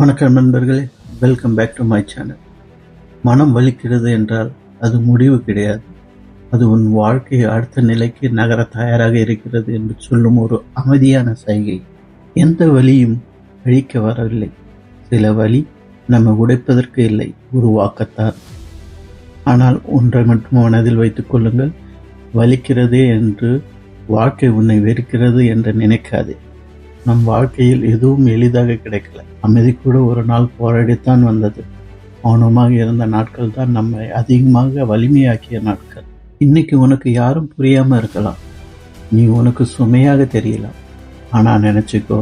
வணக்கம் நண்பர்களே welcome back to my channel மனம் வலிக்கிறது என்றால் அது முடிவு கிடையாது. அது உன் வாழ்க்கையை அடுத்த நிலைக்கு நகர தயாராக இருக்கிறது என்று சொல்லும் ஒரு அமைதியான சைகை. எந்த வலியும் அழிக்க வரவில்லை. சில வழி நம்மை உடைப்பதற்கு இல்லை உருவாக்கத்தான். ஆனால் ஒன்றை மட்டும் மனதில் வைத்துக் கொள்ளுங்கள். வலிக்கிறதே என்று வாழ்க்கை உன்னை வெறுக்கிறது என்று நினைக்காதே. நம் வாழ்க்கையில் எதுவும் எளிதாக கிடைக்கல. அமைதி கூட ஒரு நாள் போராடித்தான் வந்தது. மௌனமாக இருந்த நாட்கள் தான் நம்மை அதிகமாக வலிமையாக்கிய நாட்கள். இன்னைக்கு உனக்கு யாரும் புரியாம இருக்கலாம். நீ உனக்கு சுமையாக தெரியலாம். ஆனால் நினைச்சுக்கோ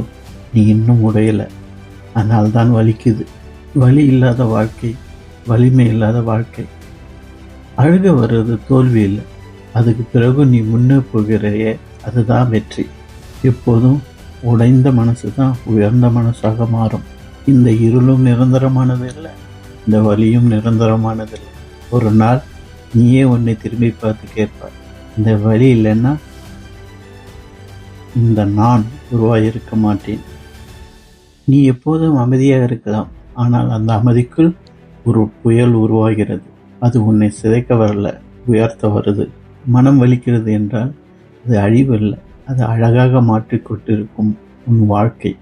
நீ இன்னும் உடையல. அதனால் தான் வலிக்குது. வலி இல்லாத வாழ்க்கை வலிமை இல்லாத வாழ்க்கை. அழுக வர்றது தோல்வி இல்லை. அதுக்கு பிறகு நீ முன்னே போகிறையே அதுதான் வெற்றி. எப்போதும் உடைந்த மனசு தான் உயர்ந்த மனசாக மாறும். இந்த இருளும் நிரந்தரமானது இல்லை இந்த வலியும் நிரந்தரமானது இல்லை ஒரு நாள் நீயே உன்னை திரும்பி பார்த்து கேட்பாய். இந்த வலி இல்லைன்னா இந்த நான் உருவாகியிருக்க மாட்டேன். நீ எப்போதும் அமைதியாக இருக்கலாம் ஆனால் அந்த அமைதிக்குள் ஒரு புயல் உருவாகிறது. அது உன்னை சிதைக்க வரல உயர்த்த வருது. மனம் வலிக்கிறது என்றால் அது அழிவு இல்லை. அது அழகாக மாற்றிக்கொண்டிருக்கும் உன் வாழ்க்கை.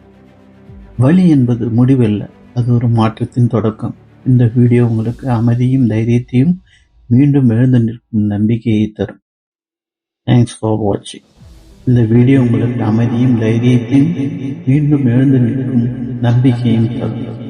வலி என்பது முடிவல்ல அது ஒரு மாற்றத்தின் தொடக்கம். இந்த வீடியோ உங்களுக்கு அமைதியும் தைரியத்தையும் மீண்டும் எழுந்து நிற்கும் நம்பிக்கையை தரும். தேங்க்ஸ் ஃபார் வாட்சிங் இந்த வீடியோ உங்களுக்கு அமைதியும் தைரியத்தையும் மீண்டும் எழுந்து நிற்கும் நம்பிக்கையும் தரும்.